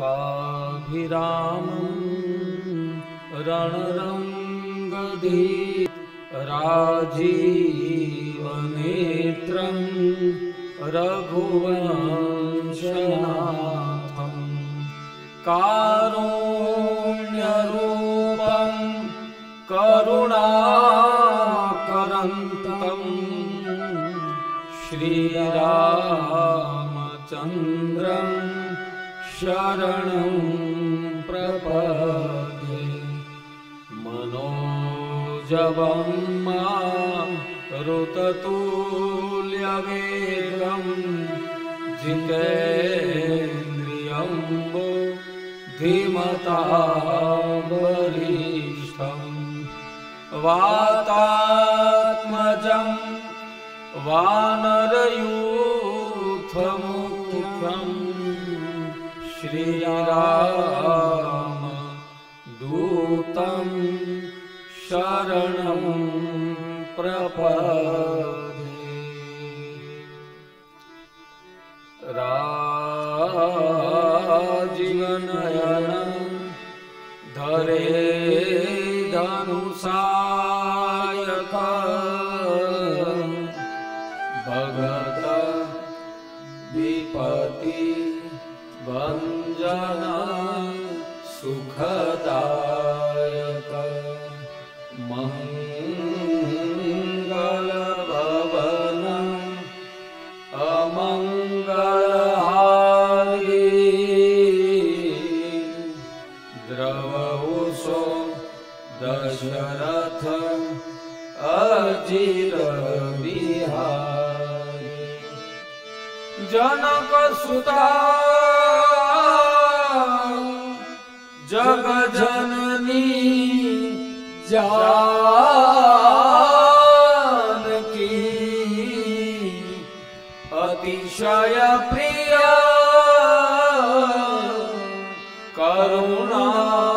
भिरामरणरी राजीवनेत्रं रघुवं शनाथं कारुण्यरूपं करुणाकरन्तम् श्रीरामचन्द्रम् शरणं प्रपदे मनोजवं मा ऋततूल्यवेरम् जितेन्द्रियं वो धीमता वरिष्ठं वातात्मजं वानरयूथम् શ્રી રામ દૂતમ શરણમ પ્રપદે રાજીવનયન ધરે ધનુષા सुखदायक मङ्गलभवन अमङ्गलारी द्रवोषो दशरथ अजीरविहा जनकसुता જાનકી અતિશય પ્રિય કરુણા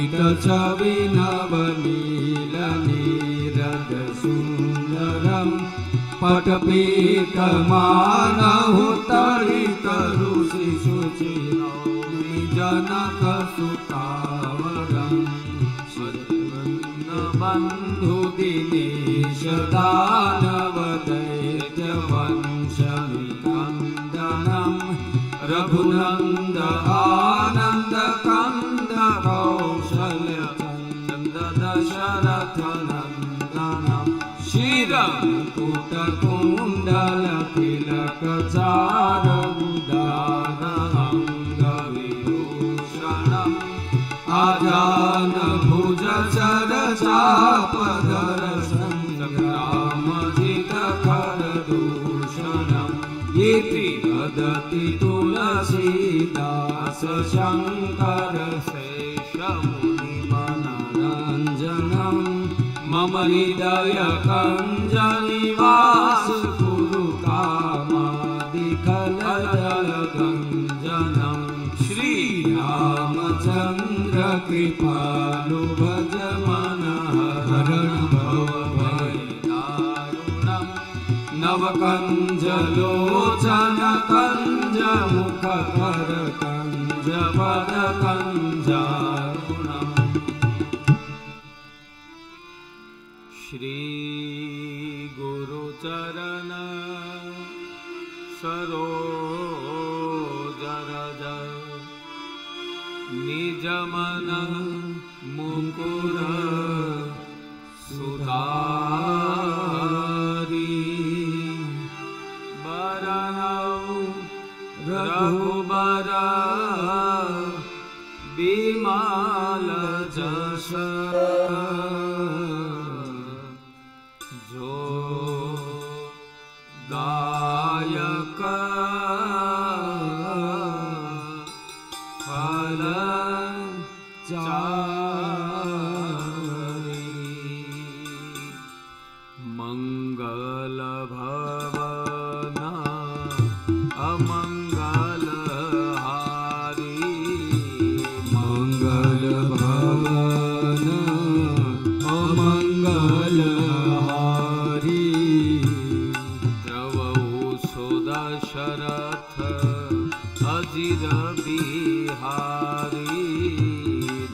ગણિતયમિત છવિ નવનીલ નીરદ સુંદરમ પટપીતમાનહુ તરિત ઋષિ શુચિનૌમિ જનક સુતાવરમ બંધુ દિનેશ દાનવ દૈત્ય વંશમિકંદનમ રઘુનંદ આજાન ભુજ ચર ચાપધર સંગ્રામ જીત કર દૂષણમ ઇતિ વદતિ તુલસીદાસ શંકર શેષ મુનિ મમ હૃદય કંજ કૃપાલુ ભજ મન હરણ ભવ દારુણમ નવકંજલોચન કંજ મુખ કર કંજ પદ કંજારુણમ શ્રી नमनः સુદશરથ અજીર બિહારી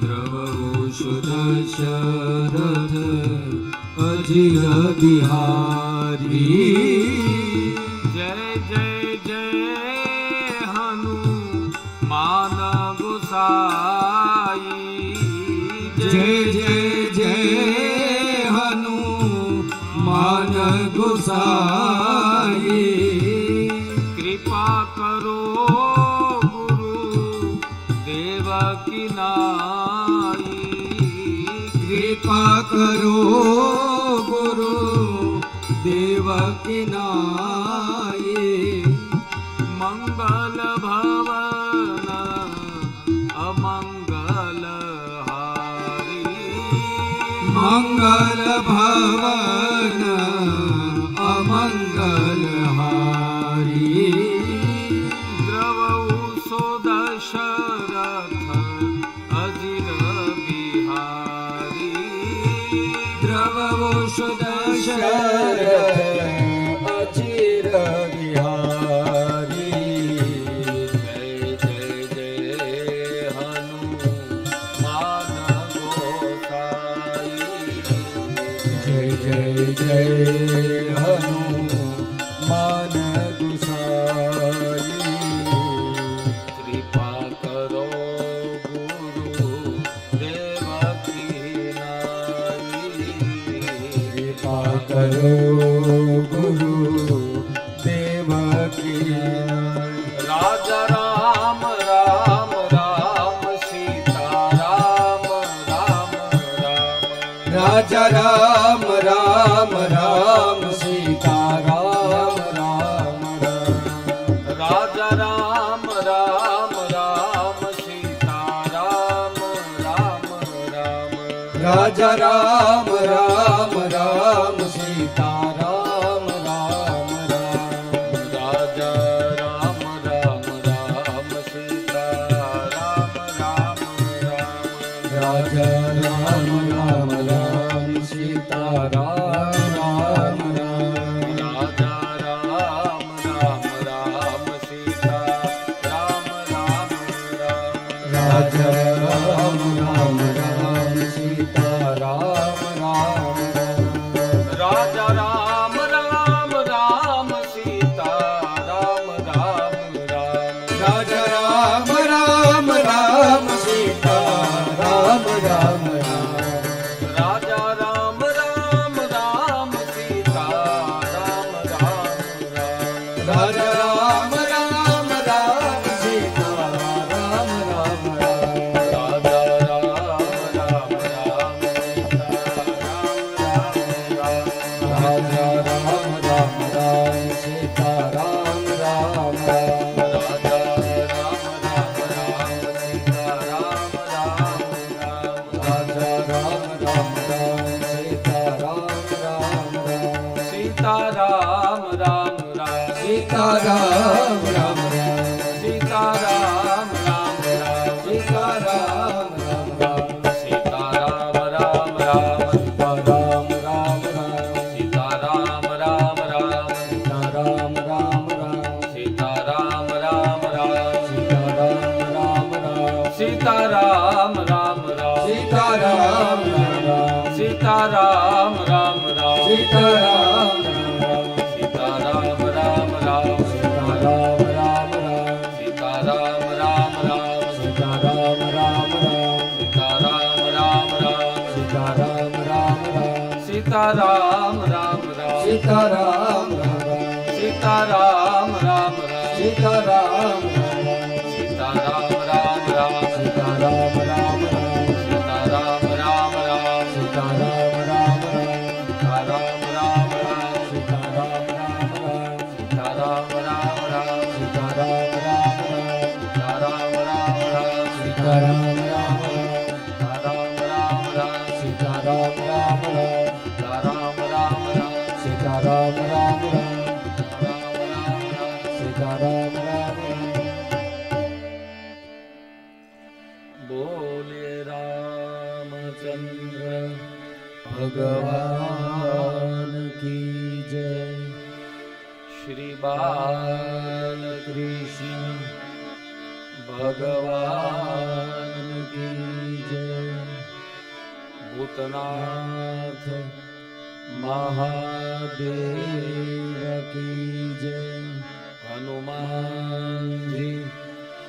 દ્રવવો સુદ શરથ અજીર મંગલ ભવન અમંગલ રાજા રામ 是的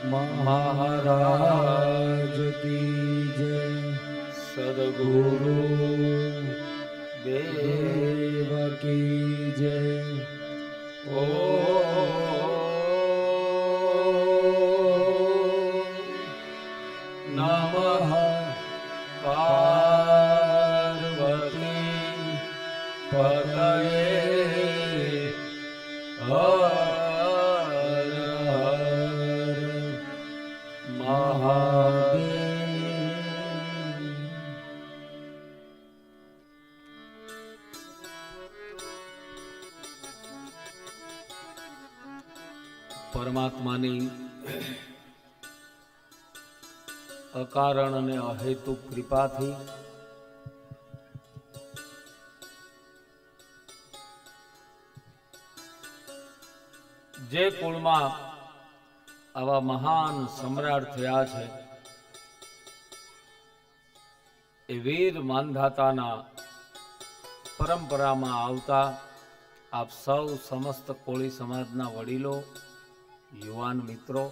મહારાજ કી જય. સદગુરુ દેવ કી જય. ઓ અકારણ અને અહેતુ કૃપાથી જે કુળમાં આવા મહાન સમ્રાટ થયા છે, એ વીર માંધાતાના પરંપરામાં આવતા આપ સૌ સમસ્ત કોળી સમાજના વડીલો, યુવાન મિત્રો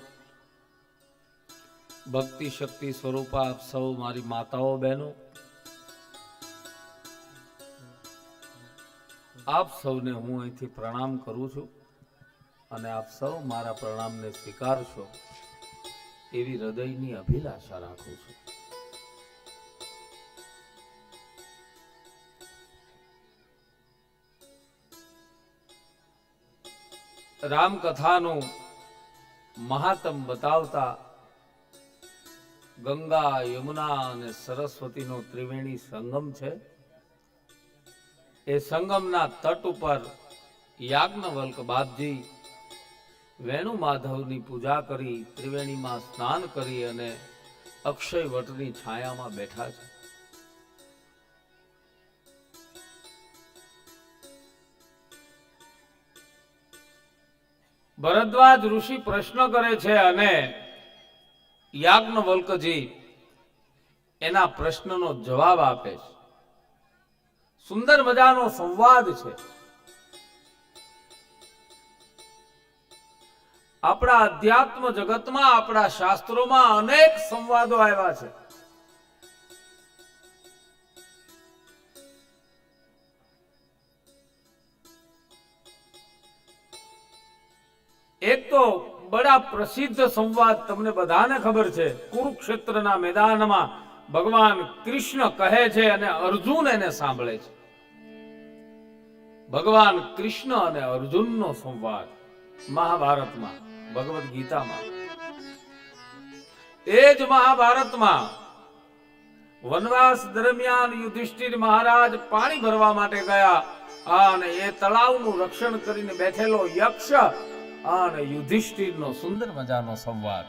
ભક્તિ શક્તિ સ્વરૂપા આપ સૌ મારી માતાઓ બહેનો. આપ સૌને હું અહીંથી પ્રણામ કરું છું અને આપ સૌ મારા પ્રણામને સ્વીકારશો એવી હૃદયની અભિલાષા રાખું છું. રામકથાનું મહાત્મ બતાવતા ગંગા, યમુના અને સરસ્વતીનો ત્રિવેણી સંગમ છે. એ સંગમના તટ ઉપર યાજ્ઞવલ્ક બાપજી વેણુ માધવની પૂજા કરી, ત્રિવેણીમાં સ્નાન કરી અને અક્ષય છાયામાં બેઠા છે. ભરદ્વાજ ઋષિ પ્રશ્ન કરે છે અને યાજ્ઞવલ્કજી એના પ્રશ્નનો જવાબ આપે છે. સુંદર મજાનો સંવાદ છે. આપણા અધ્યાત્મ જગતમાં, આપણા શાસ્ત્રોમાં અનેક સંવાદો આવ્યા છે. એક તો બડા પ્રસિદ્ધ સંવાદ તમને બધાને ખબર છે. કુરુક્ષેત્રના મેદાનમાં ભગવાન કૃષ્ણ કહે છે અને અર્જુન એને સાંભળે છે. ભગવાન કૃષ્ણ અને અર્જુનનો સંવાદ મહાભારતમાં, ભગવદ્ ગીતામાં. એ જ મહાભારતમાં વનવાસ દરમિયાન યુધિષ્ઠિર મહારાજ પાણી ભરવા માટે ગયા. અને એ તળાવનું રક્ષણ કરીને બેઠેલો યક્ષ અને યુધિષ્ઠિરનો સુંદર મજાનો સંવાદ.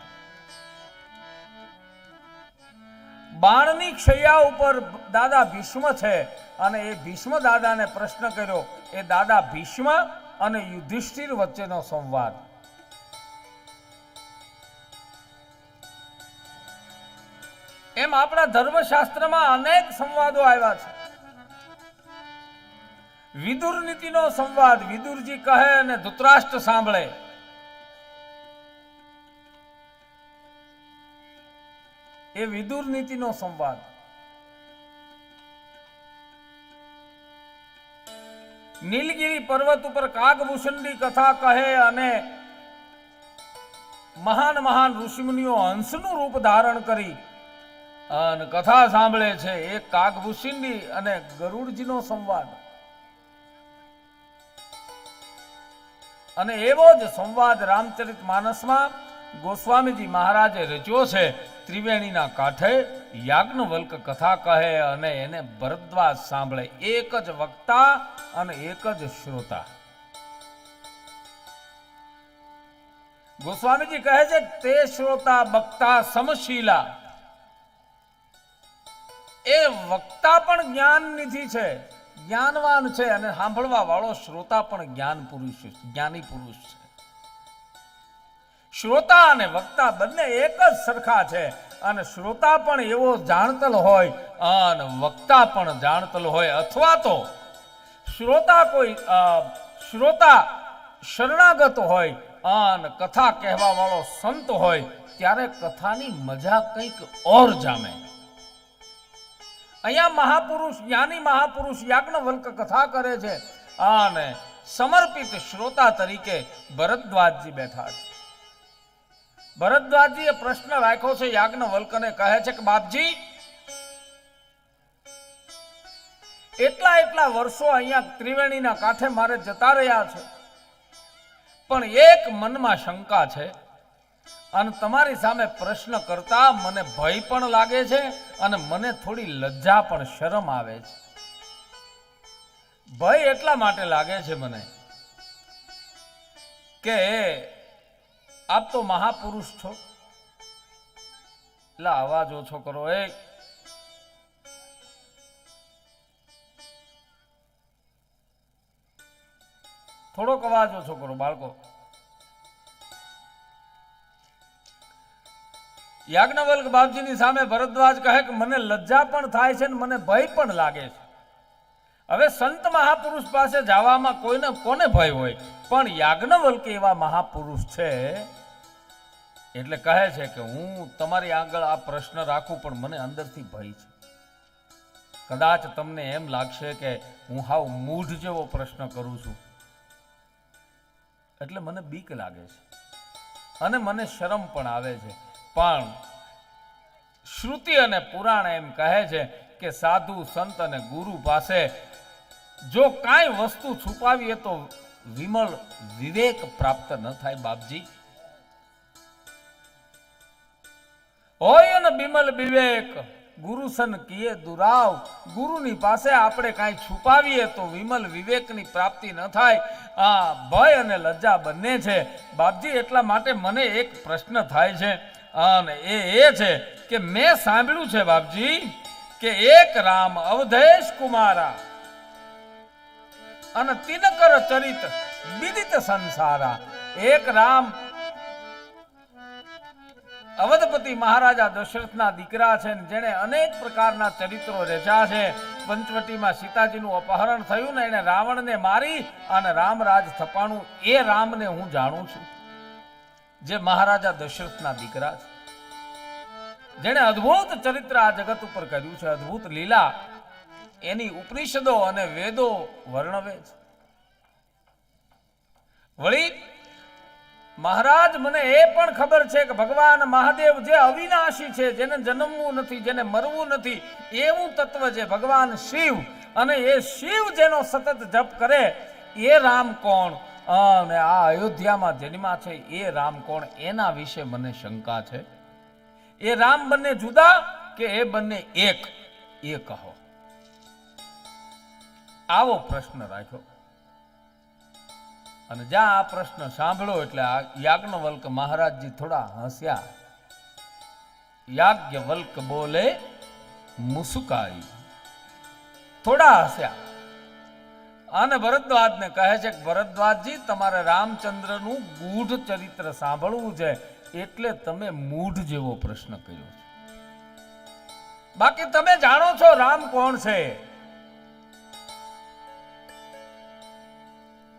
બાણની ક્ષયા ઉપર દાદા ભીષ્મ છે અને એ ભીષ્મ દાદાને પ્રશ્ન કર્યો, એ દાદા ભીષ્મ અને યુધિષ્ઠિર વચ્ચેનો સંવાદ. એમ આપણા ધર્મશાસ્ત્રમાં અનેક સંવાદો આવ્યા છે. વિદુર નીતિનો સંવાદ, વિદુરજી કહે અને ધૃતરાષ્ટ્ર સાંભળે. એ વિદુર નીતિનો સંવાદ. નીલગિરી પર્વત ઉપર કાગભૂષણની કથા કહે અને મહાન મહાન ઋષિમુનિઓ હંસનું રૂપ ધારણ કરી અને કથા સાંભળે છે. એ કાગભૂષિંડી અને ગરુડજીનો સંવાદ. અને એવો જ સંવાદ રામચરિત માનસમાં ગોસ્વામીજી મહારાજે રચ્યો છે. ત્રિવેણીના કાંઠે યાજ્ઞવલ્ક કથા કહે અને એને ભરદ્વાજ સાંભળે. એક જ વક્તા અને એક જ શ્રોતા. ગોસ્વામીજી કહે છે, તે શ્રોતા વક્તા સમશીલા. એ વક્તા પણ જ્ઞાન નિધિ છે, જ્ઞાનવાન છે અને સાંભળવા વાળો શ્રોતા પણ જ્ઞાન પુરુષ જ્ઞાની પુરુષ છે. શ્રોતા અને વક્તા બંને એક જ સરખા છે. અને શ્રોતા પણ એવો જાણતલ હોય અને વક્તા પણ જાણતલ હોય. અથવા તો શ્રોતા કોઈ શ્રોતા શરણાગત હોય અને કથા કહેવા વાળો સંત હોય, ત્યારે કથાની મજા કંઈક ઓર જામે. અહીંયા મહાપુરુષ, જ્ઞાની મહાપુરુષ યાજ્ઞવલ્ક કથા કરે છે. અને સમર્પિત શ્રોતા તરીકે ભરદ્વાજજી બેઠા છે. ભરદ્વાજજીએ પ્રશ્ન રાખ્યો છે યાજ્ઞવલ્કને કહે છે કે, બાપજી, એટલા એટલા વર્ષો અહીંયા ત્રિવેણીના કાંઠે મારે જતા રહ્યા છે, પણ એક મનમાં શંકા છે અને તમારી સામે પ્રશ્ન કરતા મને ભય પણ લાગે છે અને મને થોડી લજ્જા પણ શરમ આવે છે. ભય એટલા માટે લાગે છે મને કે આપ તો મહાપુરુષ છો. એટલે અવાજ ઓછો કરો, એ. થોડોક અવાજ ઓછો કરો, બાળકો. યાજ્ઞવલ્ક બાપજીની સામે ભરદ્વાજ કહે કે, મને લજ્જા પણ થાય છે ને મને ભય પણ લાગે છે. હવે સંત મહાપુરુષ પાસે જવામાં કોઈને કોને ભય હોય? પણ યાજ્ઞવલ્કે એવા મહાપુરુષ છે. એટલે કહે છે કે હું તમારી આગળ આ પ્રશ્ન રાખું, પણ મને અંદરથી ભય છે. કદાચ તમને એમ લાગશે કે હું હાવ મૂઢ જેવો પ્રશ્ન કરું છું. એટલે મને બીક લાગે છે. અને મને શરમ પણ આવે છે. પણ શ્રુતિ અને પુરાણ એમ કહે છે કે સાધુ, સંત અને ગુરુ પાસે જો કાંઈ વસ્તુ છુપાવીએ તો વિમળ વિવેક પ્રાપ્ત ન થાય, બાપજી. હોય ને બિમલ વિવેક ગુરુ સન કિયે દુરાવ. ગુરુની પાસે આપણે કાંઈ છુપાવીએ તો વિમલ વિવેકની પ્રાપ્તિ ન થાય. આ ભય અને લજ્જા બંને છે. બાપજી, એટલા માટે મને એક પ્રશ્ન થાય છે. અને એ એ છે કે મેં સાંભળ્યું છે બાપજી, કે એક રામ અવધેશ કુમારા અને તિનકર ચરિત વિદિત સંસારા. એક રામ અવધપતિ મહારાજા દશરથના દીકરા છે જેણે અનેક પ્રકારના ચરિત્રો રચ્યા છે. પંચવટીમાં સીતાજીનું અપહરણ થયું ને એને રાવણને મારી અને રામરાજ થપાણું. એ રામને હું જાણું છું. જે મહારાજા દશરથના દીકરા છે. જેણે અદ્ભુત ચરિત્ર આ જગત ઉપર કર્યું છે. અદ્ભુત લીલા એની ઉપનિષદો અને વેદો વર્ણવે છે. વળી, મહારાજ, મને એ પણ ખબર છે કે ભગવાન મહાદેવ જે અવિનાશી છે, જેને જન્મવું નથી, જેને મરવું નથી, એવું તત્વ છે ભગવાન શિવ અને એ શિવ જેનો સતત જપ કરે, એ રામ કોણ? અને આ અયોધ્યામાં જન્મા છે, એ રામ કોણ? એના વિશે મને શંકા છે. એ રામ બંને જુદા કે એ બંને એક? એ કહો. આવો પ્રશ્ન રાખ્યો. અને જ્યાં આ પ્રશ્ન સાંભળ્યો એટલે આ યાજ્ઞવલ્ક મહારાજજી થોડા હસ્યા. યાજ્ઞવલ્ક બોલે, મુસુકાઈ. થોડા હસ્યા. અને ભરદ્વાજને કહે છે કે, ભરદ્વાજજી, તમારે રામચંદ્રનું ગૂઢ ચરિત્ર સાંભળવું છે એટલે તમે મૂઢ જેવો પ્રશ્ન કર્યો છે. બાકી તમે જાણો છો રામ કોણ છે?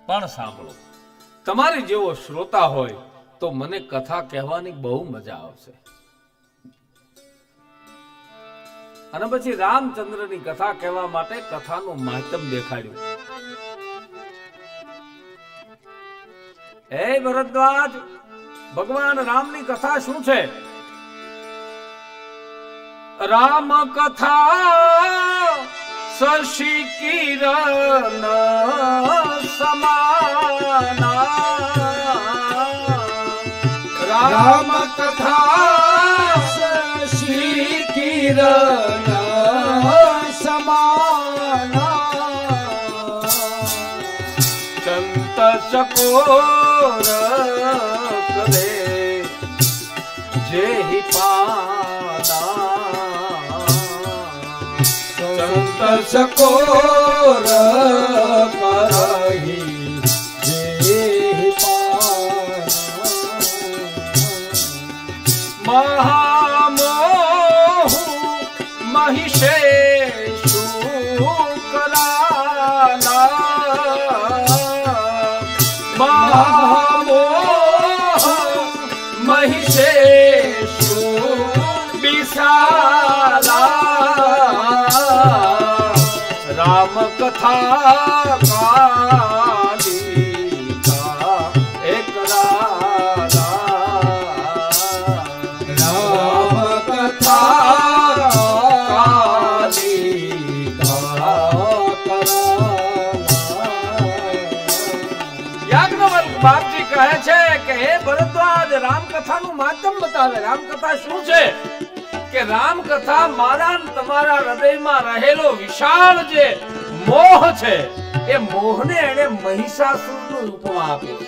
પણ સાંભળો. તમારે જેવો શ્રોતા હોય તો મને કથા કહેવાની બહુ મજા આવશે. અને પછી રામચંદ્રની કથા કહેવા માટે કથાનું માધ્યમ દેખાડ્યું. હે ભરદ્વાજ, ભગવાન રામની કથા શું છે? રામ કથા શશી કિરણ સમાના રામ કથા શશી કિરણ સમાના સંત ચકોર કરે સકોર બાપજી કહે છે કે હે ભરદ્વાજ રામકથાનું માધ્યમ બતાવે. રામકથા શું છે? કે રામકથા મારા તમારા હૃદયમાં રહેલો વિશાળ જે મોહ છે. એ મોહને એને મહિષાસુરનું ઉપમા આપ્યું.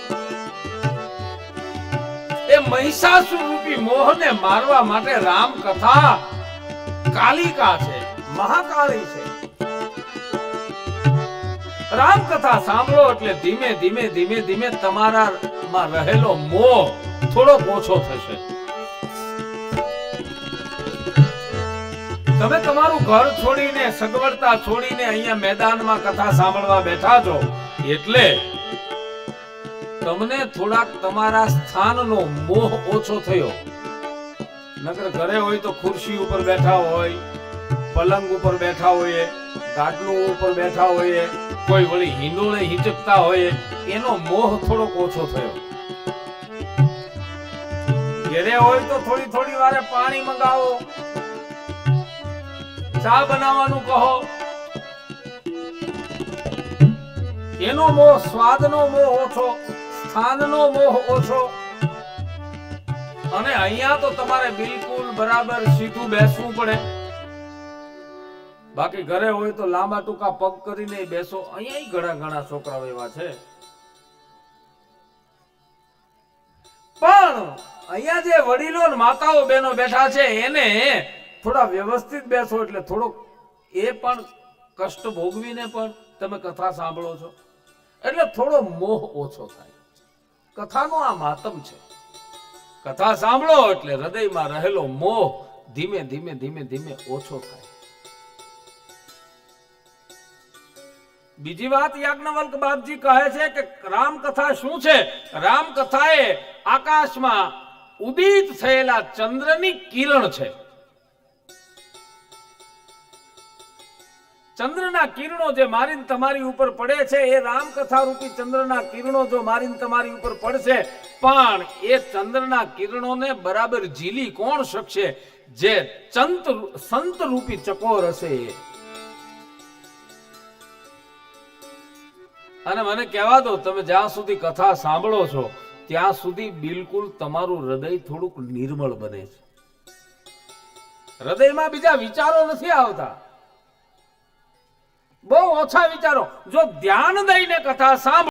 એ મહિષાસુર રૂપી મોહને મારવા માટે રામકથા કાલિકા છે, મહાકાળી છે. રામકથા સાંભળો એટલે ધીમે ધીમે ધીમે ધીમે તમારા માં રહેલો મોહ થોડો ઓછો થશે. તમે તમારું ઘર છોડીને, સગવડતા છોડીને અહીંયા મેદાનમાં કથા સાંભળવા બેઠા છો, એટલે તમને થોડાક તમારા સ્થાનનો મોહ ઓછો થયો. નકર ઘરે હોય તો ખુરશી ઉપર બેઠા હોય, પલંગ ઉપર બેઠા હોઈએ ગાટલું ઉપર બેઠા હોઈએ, કોઈ વળી હિંડોળે હિંચકતા હોઈએ, એનો મોહ થોડોક ઓછો થયો. ઘરે હોય તો થોડી થોડી વારે પાણી મંગાવો ચા બનાવવાનું કહો. એનો મોહ સ્વાદનો મોહ ઓછો, સ્થાનનો મોહ ઓછો. અને અહીંયા તો તમારે બિલકુલ બરાબર સીધું બેસવું પડે. બાકી ઘરે હોય તો લાંબા ટૂંકા પગ કરીને બેસો. અહીંયા ઘણા ઘણા છોકરાઓ એવા છે. પણ અહીંયા જે વડીલો માતાઓ બહેનો બેઠા છે, એને થોડા વ્યવસ્થિત બેસો એટલે થોડોક એ પણ કષ્ટ ભોગવીને પણ તમે કથા સાંભળો છો. એટલે થોડો મોહ ઓછો થાય. કથાનો આ માતમ છે. કથા સાંભળો એટલે હૃદયમાં રહેલો મોહ ધીમે ધીમે ધીમે ધીમે ઓછો થાય. બીજી વાત યાજ્ઞવલ્ક બાપજી કહે છે કે રામકથા શું છે? રામકથા એ આકાશમાં ઉદિત થયેલા ચંદ્રની કિરણ છે. ચંદ્રના કિરણો જે મારીને તમારી ઉપર પડે છે, એ રામકથા રૂપી ચંદ્રના કિરણો જો મારીને તમારી ઉપર પડશે, પણ એ ચંદ્રના કિરણોને બરાબર ઝીલી કોણ શકશે? જે ચંત સંત રૂપી ચકોર હશે અને મને કહેવા દો, તમે જ્યાં સુધી કથા સાંભળો છો, ત્યાં સુધી બિલકુલ તમારું હૃદય થોડુંક નિર્મળ બને છે. હૃદયમાં બીજા વિચારો નથી આવતા. બહુ ઓછા વિચારો. જો ધ્યાન દઈને કથા સાંભળો